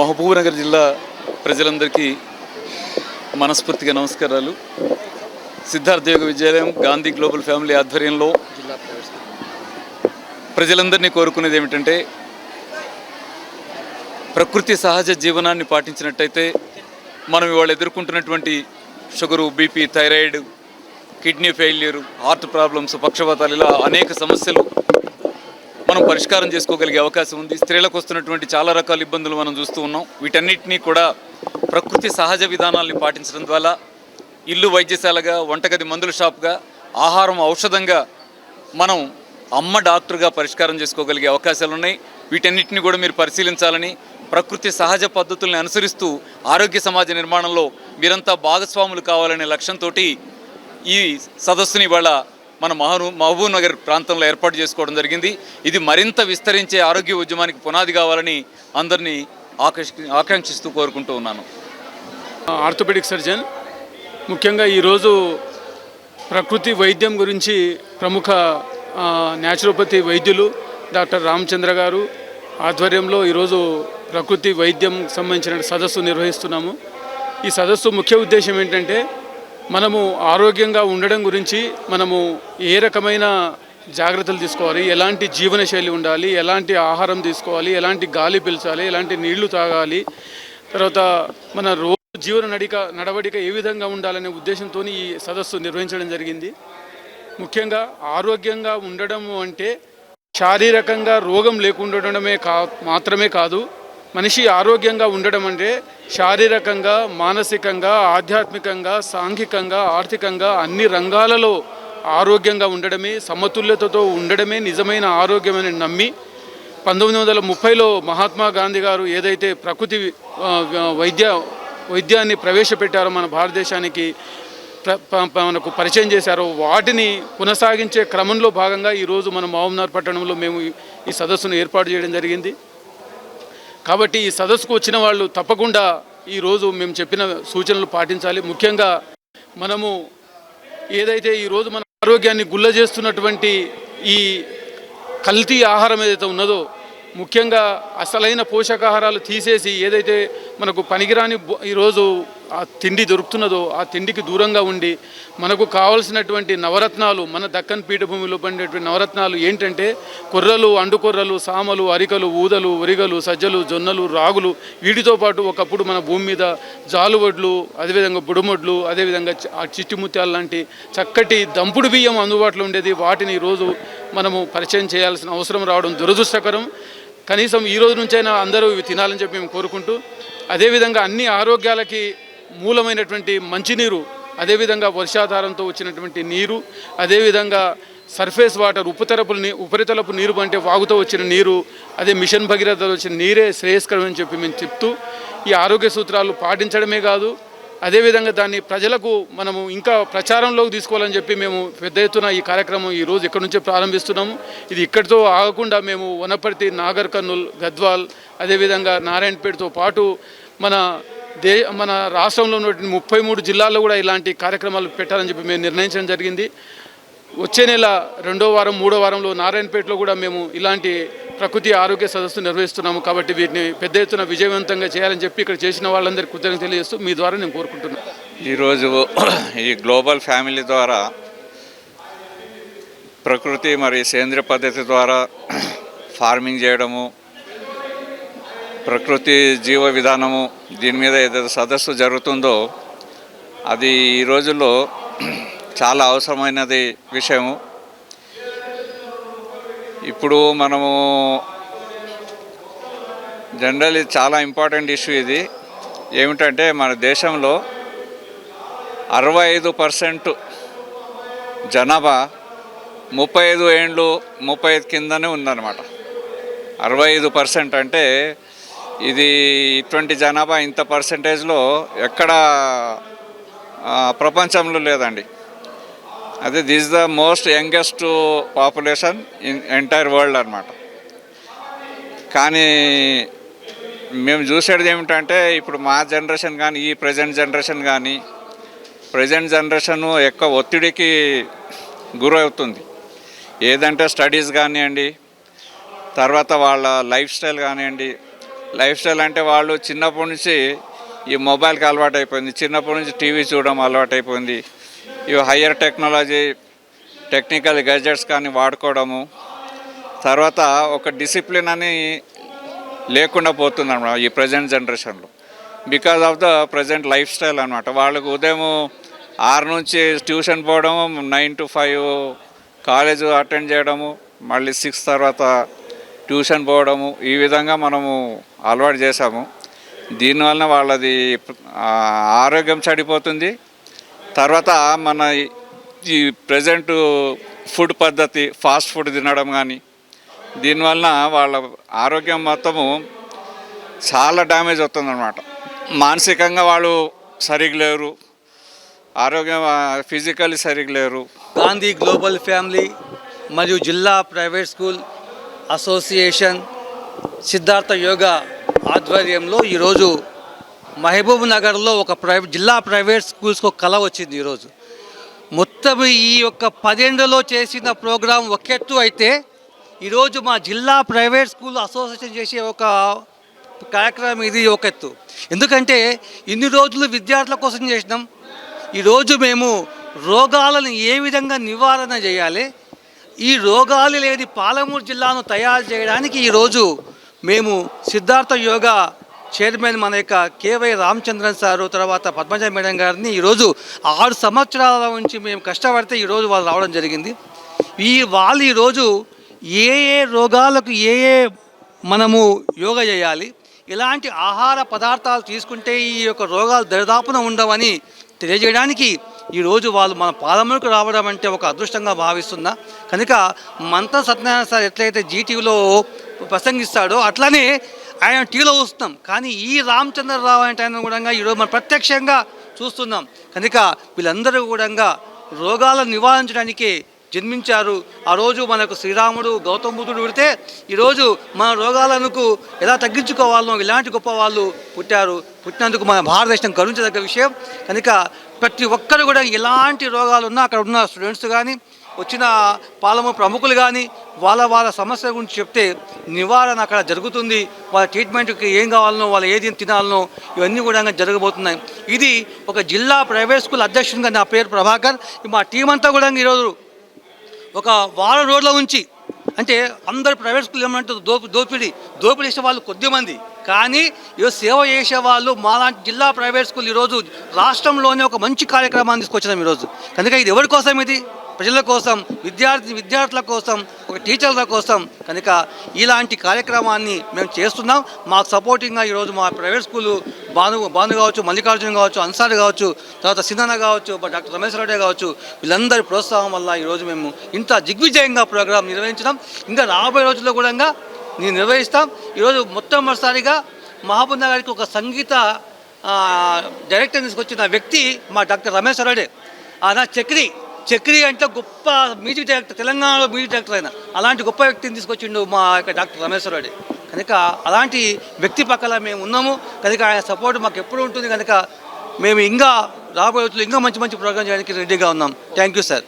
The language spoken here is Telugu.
మహబూబ్నగర్ జిల్లా ప్రజలందరికీ మనస్ఫూర్తిగా నమస్కారాలు. సిద్ధార్థ యోగ విద్యాలయం గాంధీ గ్లోబల్ ఫ్యామిలీ ఆధ్వర్యంలో ప్రజలందరినీ కోరుకునేది ఏమిటంటే ప్రకృతి సహజ జీవనాన్ని పాటించినట్టయితే మనం ఇవాళ ఎదుర్కొంటున్నటువంటి sugar BP thyroid kidney failure heart problems పక్షపాతాలు ఇలా అనేక సమస్యలు మనం పరిష్కారం చేసుకోగలిగే అవకాశం ఉంది. స్త్రీలకు వస్తున్నటువంటి చాలా రకాల ఇబ్బందులు మనం చూస్తూ ఉన్నాం. వీటన్నిటినీ కూడా ప్రకృతి సహజ విధానాల్ని పాటించడం ద్వారా ఇల్లు వైద్యశాలగా వంటగది మందుల షాప్గా ఆహారం ఔషధంగా మనం అమ్మ డాక్టర్గా పరిష్కారం చేసుకోగలిగే అవకాశాలు ఉన్నాయి. వీటన్నిటిని కూడా మీరు పరిశీలించాలని ప్రకృతి సహజ పద్ధతుల్ని అనుసరిస్తూ ఆరోగ్య సమాజ నిర్మాణంలో మీరంతా భాగస్వాములు కావాలనే లక్ష్యంతో ఈ సదస్సుని ఇవాళ మన మహను మహబూబ్ నగర్ ప్రాంతంలో ఏర్పాటు చేసుకోవడం జరిగింది. ఇది మరింత విస్తరించే ఆరోగ్య ఉద్యమానికి పునాది కావాలని అందరినీ ఆకర్షి ఆకాంక్షిస్తూ కోరుకుంటూ ఉన్నాను. Orthopaedic surgeon. ముఖ్యంగా ఈరోజు ప్రకృతి వైద్యం గురించి ప్రముఖ న్యాచురోపతి వైద్యులు డాక్టర్ రామచంద్ర గారు ఆధ్వర్యంలో ఈరోజు ప్రకృతి వైద్యం సంబంధించిన సదస్సు నిర్వహిస్తున్నాము. ఈ సదస్సు ముఖ్య ఉద్దేశం ఏంటంటే మనము ఆరోగ్యంగా ఉండడం గురించి మనము ఏ రకమైన జాగ్రత్తలు తీసుకోవాలి? ఎలాంటి జీవనశైలి ఉండాలి? ఎలాంటి ఆహారం తీసుకోవాలి? ఎలాంటి గాలి పీల్చాలి? ఎలాంటి నీళ్ళు తాగాలి? తర్వాత మన రోజు జీవన నడిక నడవడిక ఏ విధంగా ఉండాలనే ఉద్దేశంతో ఈ సదస్సు నిర్వహించడం జరిగింది. ముఖ్యంగా ఆరోగ్యంగా ఉండడం అంటే శారీరకంగా రోగం లేకుండడమే కా మాత్రమే కాదు మనిషి ఆరోగ్యంగా ఉండడం అంటే శారీరకంగా మానసికంగా ఆధ్యాత్మికంగా సాంఘికంగా ఆర్థికంగా అన్ని రంగాలలో ఆరోగ్యంగా ఉండడమే సమతుల్యతతో ఉండడమే నిజమైన ఆరోగ్యమని నమ్మి పంతొమ్మిది వందల ముప్పైలో మహాత్మా గాంధీ గారు ఏదైతే ప్రకృతి వైద్య వైద్యాన్ని ప్రవేశపెట్టారో మన భారతదేశానికి మనకు పరిచయం చేశారో వాటిని కొనసాగించే క్రమంలో భాగంగా ఈరోజు మన మహబూబ్నగర్ పట్టణంలో మేము ఈ సదస్సును ఏర్పాటు చేయడం జరిగింది. కాబట్టి ఈ సదస్సుకు వచ్చిన వాళ్ళు తప్పకుండా ఈరోజు మేము చెప్పిన సూచనలు పాటించాలి. ముఖ్యంగా మనము ఏదైతే ఈరోజు మన ఆరోగ్యాన్ని గుల్ల చేస్తున్నటువంటి ఈ కల్తీ ఆహారం ఏదైతే ఉన్నదో ముఖ్యంగా అసలైన పోషకాహారాలు తీసేసి ఏదైతే మనకు పనికిరాని ఈరోజు ఆ తిండి దొరుకుతున్నదో ఆ తిండికి దూరంగా ఉండి మనకు కావలసినటువంటి నవరత్నాలు మన దక్కన్ పీఠభూమిలో పండేటువంటి నవరత్నాలు ఏంటంటే కొర్రలు అండుకొర్రలు సామలు అరికలు ఊదలు ఒరిగలు సజ్జలు జొన్నలు రాగులు వీటితో పాటు ఒకప్పుడు మన భూమి మీద జాలువడ్లు అదేవిధంగా బుడుమొడ్లు అదేవిధంగా ఆ చిట్టి ముత్యాలు లాంటి చక్కటి దంపుడు బియ్యం అందుబాటులో ఉండేది. వాటిని ఈరోజు మనము పరిచయం చేయాల్సిన అవసరం రావడం దురదృష్టకరం. కనీసం ఈ రోజు నుంచైనా అందరూ ఇవి తినాలని చెప్పి మేము కోరుకుంటూ అదేవిధంగా అన్ని ఆరోగ్యాలకి మూలమైనటువంటి మంచినీరు అదేవిధంగా వర్షాధారంతో వచ్చినటువంటి నీరు అదేవిధంగా సర్ఫేస్ వాటర్ ఉపరితలపు నీ ఉపరితలపు నీరు అంటే వాగుతో వచ్చిన నీరు అదే మిషన్ భగీరథ వచ్చిన నీరే శ్రేయస్కరం అని చెప్పి మేము చెప్తూ ఈ ఆరోగ్య సూత్రాలు పాటించడమే కాదు అదేవిధంగా దాన్ని ప్రజలకు మనము ఇంకా ప్రచారంలోకి తీసుకోవాలని చెప్పి మేము పెద్ద ఎత్తున ఈ కార్యక్రమం ఈరోజు ఇక్కడి నుంచే ప్రారంభిస్తున్నాము. ఇది ఇక్కడితో ఆగకుండా మేము వనపర్తి నాగర్ కర్నూల్ గద్వాల్ అదేవిధంగా నారాయణపేటతో పాటు మన దే మన రాష్ట్రంలో ఉన్నటువంటి ముప్పై మూడు జిల్లాల్లో కూడా ఇలాంటి కార్యక్రమాలు పెట్టాలని చెప్పి మేము నిర్ణయించడం జరిగింది. వచ్చే నెల రెండో వారం మూడో వారంలో నారాయణపేటలో కూడా మేము ఇలాంటి ప్రకృతి ఆరోగ్య సదస్సు నిర్వహిస్తున్నాము కాబట్టి వీటిని పెద్ద ఎత్తున విజయవంతంగా చేయాలని చెప్పి ఇక్కడ చేసిన వాళ్ళందరికీ కృతజ్ఞత తెలియజేస్తూ మీ ద్వారా నేను కోరుకుంటున్నాను. ఈరోజు ఈ గ్లోబల్ ఫ్యామిలీ ద్వారా ప్రకృతి మరియు సేంద్రియ పద్ధతి ద్వారా ఫార్మింగ్ చేయడము ప్రకృతి జీవ విధానము దీని మీద ఏదైతే సదస్సు జరుగుతుందో అది ఈ రోజుల్లో చాలా అవసరమైనది విషయము. ఇప్పుడు మనము జనరల్లీ చాలా ఇంపార్టెంట్ ఇష్యూ ఇది. ఏమిటంటే మన దేశంలో అరవై ఐదు పర్సెంట్ జనాభా ముప్పై ఐదు ఏండ్లు ముప్పై ఐదు కిందనే ఉందన్నమాట. అరవై ఐదు పర్సెంట్ అంటే ఇది ఇటువంటి జనాభా ఇంత పర్సెంటేజ్లో ఎక్కడ ప్రపంచంలో లేదండి. అదే this the most youngest population in entire world అనమాట కానీ మేము చూసేది ఏమిటంటే ఇప్పుడు మా జనరేషన్ కానీ ఈ ప్రజెంట్ జనరేషన్ కానీ ప్రజెంట్ జనరేషన్ ఎక్కువ ఒత్తిడికి గురవుతుంది. ఏదంటే స్టడీస్ కానివ్వండి తర్వాత వాళ్ళ లైఫ్ స్టైల్ కానివ్వండి లైఫ్ స్టైల్ అంటే వాళ్ళు చిన్నప్పటి నుంచి ఈ మొబైల్కి అలవాటు అయిపోయింది చిన్నప్పటి నుంచి టీవీ చూడడం అలవాటు అయిపోయింది ఇవి హయ్యర్ టెక్నాలజీ టెక్నికల్ గెజెట్స్ కానీ వాడుకోవడము తర్వాత ఒక డిసిప్లిన్ అని లేకుండా పోతుంది అనమాట ఈ ప్రజెంట్ జనరేషన్లో because of the present lifestyle అనమాట వాళ్ళకు ఉదయం ఆరు నుంచి ట్యూషన్ పోవడము nine to five college attend చేయడము మళ్ళీ సిక్స్ తర్వాత ట్యూషన్ పోవడము ఈ విధంగా మనము అలవాటు చేశాము. దీనివలన వాళ్ళది ఆరోగ్యం చెడిపోతుంది. తర్వాత మన ఈ ప్రజెంట్ ఫుడ్ పద్ధతి ఫాస్ట్ ఫుడ్ తినడం కానీ దీనివలన వాళ్ళ ఆరోగ్యం మొత్తము చాలా డ్యామేజ్ అవుతుందన్నమాట. మానసికంగా వాళ్ళు సరిగ్గా లేరు. ఆరోగ్యం ఫిజికల్లీ సరిగ్గా లేరు. గాంధీ గ్లోబల్ ఫ్యామిలీ మరియు జిల్లా private school association Siddhartha Yoga ఆధ్వర్యంలో ఈరోజు మహబూబ్ నగర్లో ఒక ప్రైవేట్ జిల్లా ప్రైవేట్ స్కూల్స్కి ఒక కళ వచ్చింది ఈరోజు. మొత్తం ఈ యొక్క పదేండులో చేసిన ప్రోగ్రాం ఒకెత్తు అయితే ఈరోజు మా జిల్లా ప్రైవేట్ స్కూల్ అసోసియేషన్ చేసే ఒక కార్యక్రమం ఇది ఒక ఎత్తు ఎందుకంటే ఇన్ని రోజులు విద్యార్థుల కోసం చేసినాం. ఈరోజు మేము రోగాలను ఏ విధంగా నివారణ చేయాలి? ఈ రోగాలు లేని పాలమూరు జిల్లాను తయారు చేయడానికి ఈరోజు మేము సిద్ధార్థ యోగా చైర్మన్ మన యొక్క కేవై రామచంద్రన్ సారు తర్వాత పద్మజ మేడం గారిని ఈరోజు ఆరు సంవత్సరాల నుంచి మేము కష్టపడితే ఈరోజు వాళ్ళు రావడం జరిగింది. ఈ వాళ్ళు ఈరోజు ఏ ఏ రోగాలకు ఏ ఏ మనము యోగా చేయాలి ఇలాంటి ఆహార పదార్థాలు తీసుకుంటే ఈ యొక్క రోగాలు దరిదాపున ఉండవని తెలియజేయడానికి ఈరోజు వాళ్ళు మన పాలములకు రావడం అంటే ఒక అదృష్టంగా భావిస్తున్నా. కనుక మంత సత్యనారాయణ సార్ ఎట్లయితే జీటీవీలో ప్రసంగిస్తాడో అట్లానే ఆయన టీవీలో చూస్తున్నాం కానీ ఈ రామచంద్రరావు అంటే ఆయన కూడా ఈరోజు మనం ప్రత్యక్షంగా చూస్తున్నాం. కనుక వీళ్ళందరూ కూడా రోగాలను నివారించడానికి జన్మించారు. ఆ రోజు మనకు శ్రీరాముడు గౌతమ బుద్ధుడు పుడితే ఈరోజు మన రోగాలకు ఎలా తగ్గించుకోవాలో ఇలాంటి గొప్ప వాళ్ళు పుట్టారు. పుట్టినందుకు మన భారతదేశం గర్వించదగ్గ విషయం. కనుక ప్రతి ఒక్కరు కూడా ఎలాంటి రోగాలు ఉన్నా అక్కడ ఉన్న స్టూడెంట్స్ కానీ వచ్చిన పాలము ప్రముఖులు కానీ వాళ్ళ వాళ్ళ సమస్యల గురించి చెప్తే నివారణ అక్కడ జరుగుతుంది. వాళ్ళ ట్రీట్మెంట్కి ఏం కావాలనో వాళ్ళు ఏది తినాలనో ఇవన్నీ కూడా జరగబోతున్నాయి. ఇది ఒక జిల్లా ప్రైవేట్ స్కూల్ అధ్యక్షునిగా నా పేరు ప్రభాకర్. మా టీం అంతా కూడా ఈరోజు ఒక వారం రోజుల ఉంచి అంటే అందరు ప్రైవేట్ స్కూల్ ఏమంటారు దోపి దోపిడీ దోపిడీ చేసే వాళ్ళు కొద్దిమంది కానీ ఈరోజు సేవ చేసే వాళ్ళు మాలాంటి జిల్లా ప్రైవేట్ స్కూల్ ఈరోజు రాష్ట్రంలోనే ఒక మంచి కార్యక్రమాన్ని తీసుకొచ్చినాం ఈరోజు. కనుక ఇది ఎవరి కోసం ఇది? ప్రజల కోసం విద్యార్థి విద్యార్థుల కోసం ఒక టీచర్ల కోసం కనుక ఇలాంటి కార్యక్రమాన్ని మేము చేస్తున్నాం. మాకు సపోర్టింగ్గా ఈరోజు మా ప్రైవేట్ స్కూలు భాను భాను కావచ్చు మల్లికార్జున కావచ్చు అన్సార్ కావచ్చు తర్వాత సిన్న కావచ్చు డాక్టర్ రమేష్ రెడ్డి కావచ్చు వీళ్ళందరి ప్రోత్సాహం వల్ల ఈరోజు మేము ఇంత దిగ్విజయంగా ప్రోగ్రాం నిర్వహించడం ఇంకా రాబోయే రోజుల్లో కూడా నేను నిర్వహిస్తాం. ఈరోజు మొట్టమొదటిసారిగా మహబూబ్ నగర్కి ఒక సంగీత డైరెక్టర్ తీసుకొచ్చిన వ్యక్తి మా డాక్టర్ రమేష్ ఆయన చక్రి. చక్రి అంటే గొప్ప మ్యూజిక్ డైరెక్టర్ తెలంగాణలో మ్యూజిక్ డైరెక్టర్ అయిన అలాంటి గొప్ప వ్యక్తిని తీసుకొచ్చిండు మా యొక్క డాక్టర్ రమేష్ రెడ్డి. కనుక అలాంటి వ్యక్తి పక్కల మేము ఉన్నాము. కనుక ఆయన సపోర్ట్ మాకు ఎప్పుడు ఉంటుంది. కనుక మేము ఇంకా రాబోయే ఇంకా మంచి మంచి ప్రోగ్రామ్ చేయడానికి రెడీగా ఉన్నాం. Thank you sir.